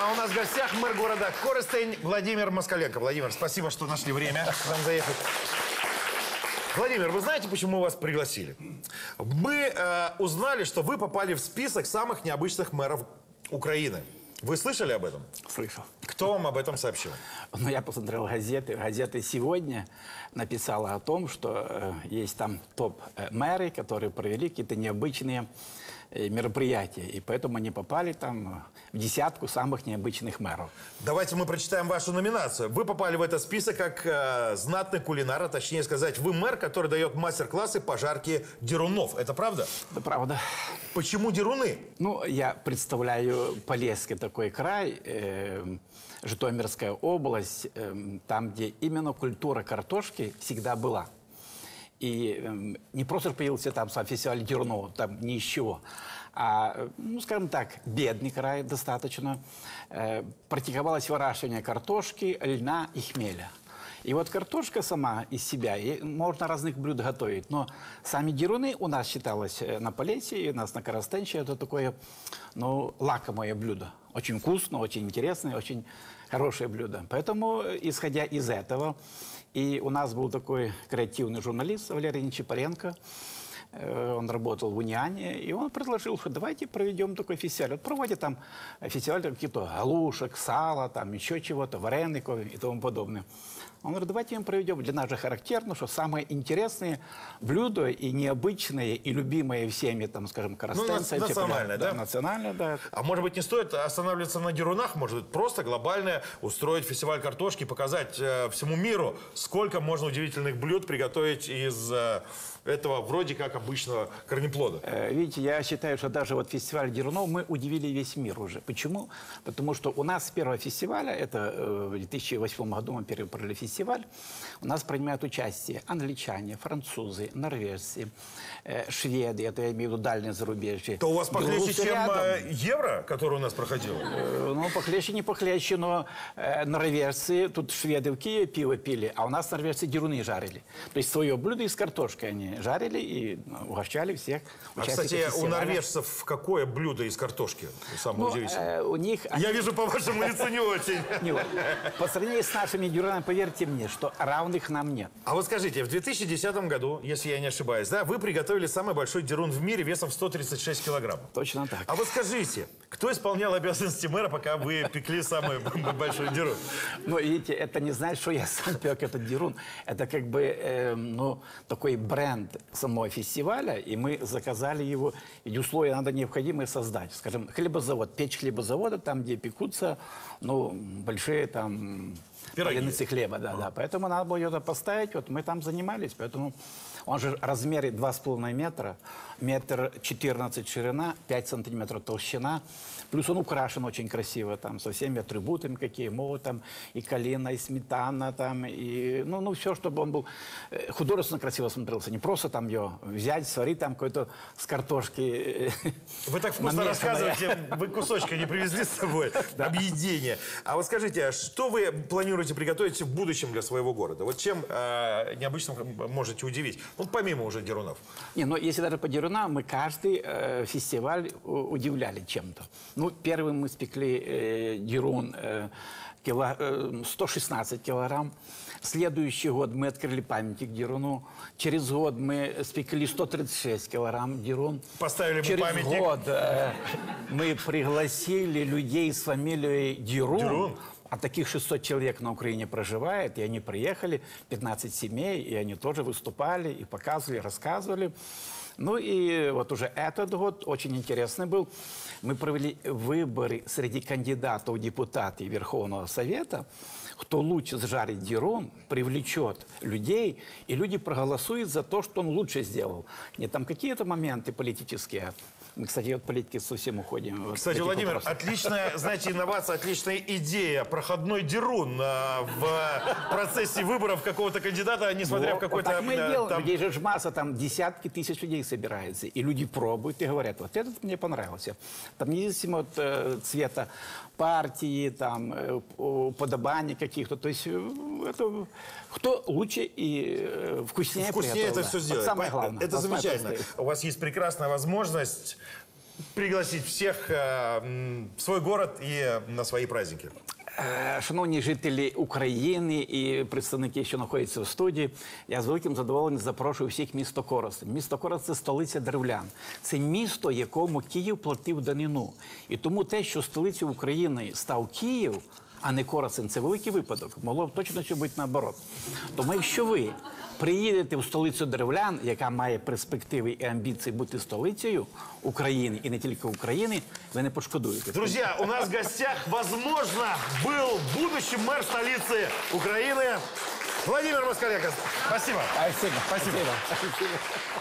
А у нас в гостях мэр города Коростень Владимир Москаленко. Владимир, спасибо, что нашли время к нам заехать. Владимир, вы знаете, почему мы вас пригласили? Мы э, узнали, что вы попали в список самых необычных мэров Украины. Вы слышали об этом? Слышал. Кто вам об этом сообщил? Ну, я посмотрел газеты. Газета «Сегодня» написала о том, что э, есть там топ-мэры, которые провели какие-то необычные э, мероприятия. И поэтому они попали там э, в десятку самых необычных мэров. Давайте мы прочитаем вашу номинацию. Вы попали в этот список как э, знатный кулинар, а точнее сказать, вы мэр, который дает мастер-классы по жарке дерунов. Это правда? Это правда. Почему деруны? Ну, я представляю Полесский такой край, э, Житомирская область, э, там, где именно культура картошки всегда была. И э, не просто появился там сам фестиваль Дернова, там ничего, а, э, ну, скажем так, бедный край достаточно. Э, практиковалось выращивание картошки, льна и хмеля. И вот картошка сама из себя, и можно разных блюд готовить, но сами деруны у нас считалось э, на Полесье, у нас на Коростенче это такое, ну, лакомое блюдо. Очень вкусно, очень интересное, очень хорошее блюдо. Поэтому, э, исходя из этого, и у нас был такой креативный журналист Валерий Нечипаренко, Э, он работал в Униане, и он предложил, что давайте проведем такой фестиваль. Вот проводят там фестиваль какие-то галушек, сала, там еще чего-то, вареников и тому подобное. Он говорит, давайте мы проведем. Для нас же характерно, что самые интересные блюда и необычные, и любимые всеми, там, скажем, коростенцами. Ну, национальное, да? да? Национальное, да. А может быть, не стоит останавливаться на дерунах? Может быть, просто глобально устроить фестиваль картошки, показать э, всему миру, сколько можно удивительных блюд приготовить из э, этого вроде как обычного корнеплода? Э, видите, я считаю, что даже вот фестиваль дерунов мы удивили весь мир уже. Почему? Потому что у нас с первого фестиваля, это э, в 2008 году мы первый провели фестиваль, у нас принимают участие англичане, французы, норвежцы, э, шведы, это я имею в виду дальнее зарубежье. То у вас похлеще, чем рядом. э, евро, который у нас проходил? Э, Ну, похлеще, не похлеще, но э, норвежцы, тут шведы в Киеве пиво пили, а у нас норвежцы деруны жарили. То есть свое блюдо из картошки они жарили и ну, угощали всех А, кстати, у норвежцев какое блюдо из картошки? Самое Ну, удивительное. э, у них... Я вижу по вашему лицу не очень. По сравнению с нашими дюранами, поверьте мне, что равных нам нет. А вот скажите, в 2010 году, если я не ошибаюсь, да, вы приготовили самый большой дерун в мире весом в 136 килограмм. Точно так. А вот скажите, кто исполнял обязанности мэра, пока вы пекли самый большой дерун? Но видите, это не значит, что я сам пек этот дерун. Это как бы э, ну, такой бренд самого фестиваля, и мы заказали его, и условия надо необходимые создать. Скажем, хлебозавод, печь хлебозавода, там, где пекутся ну, большие там Пироги. паляницы хлеба. Да, да. Поэтому надо было это поставить, вот мы там занимались, поэтому он же размере 2,5 метра, метр 14 ширина, 5 сантиметров толщина, плюс он украшен очень красиво, там, со всеми атрибутами, какие могут, там, и калина, и сметана, там, и, ну, ну, все, чтобы он был э, художественно красиво смотрелся, не просто там ее взять, сварить там какой-то с картошки. э, Вы так вкусно рассказываете, вы кусочка не привезли с собой, объедение. А вот скажите, а что вы планируете приготовить в будущем для своего города? Вот чем э, необычно можете удивить? Ну, помимо уже дерунов. Не, но если даже по дерунам, мы каждый э, фестиваль у- удивляли чем-то. Ну, первым мы спекли э, дерун э, кило- э, 116 килограмм. Следующий год мы открыли памятник деруну. Через год мы спекли 136 килограмм дерун. Поставили Через памятник. год э, мы пригласили людей с фамилией Дерун. Дерун. А таких 600 человек на Украине проживает, и они приехали, 15 семей, и они тоже выступали, и показывали, рассказывали. Ну и вот уже этот год очень интересный был. Мы провели выборы среди кандидатов в депутаты Верховного Совета. Кто лучше сжарит дерун, привлечет людей, и люди проголосуют за то, что он лучше сделал. Не там какие-то моменты политические. Кстати, от политики совсем уходим. вот Кстати, Владимир, вопросах. отличная, знаете, инновация, отличная идея. Проходной дерун а, в процессе выборов какого-то кандидата, несмотря в Вот, какой-то... вот так мы э, делаем. там- Людей же масса, там десятки тысяч людей собирается. И люди пробуют и говорят, вот этот мне понравился. Там независимо от э, цвета партии, там, э, уподобаний каких-то. То есть э, это кто лучше и э, вкуснее Вкуснее приготовил, это да. все Вот сделать. самое По- главное. Это Вот на этом замечательно. стоит. У вас есть прекрасная возможность пригласить всех э, м, в свой город и на свои праздники. Е, Шановні жителі України і представники, що знаходяться в студії, я з великим задоволенням запрошую всіх в місто Коростень. Місто Коростень – це столиця древлян. Це місто, якому Київ платив данину. І тому те, що столицею України став Київ, а не Коростень, це великий випадок. Могло б точно що бути наоборот. Тому якщо ви приїдете в столицю древлян, яка має перспективи і амбіції бути столицею України і не тільки України, ви не пошкодуєте. Друзья, у нас в гостях, возможно, был будущий мэр столицы Украины Владимир Москаленко. Спасибо. Спасибо. Спасибо. Спасибо.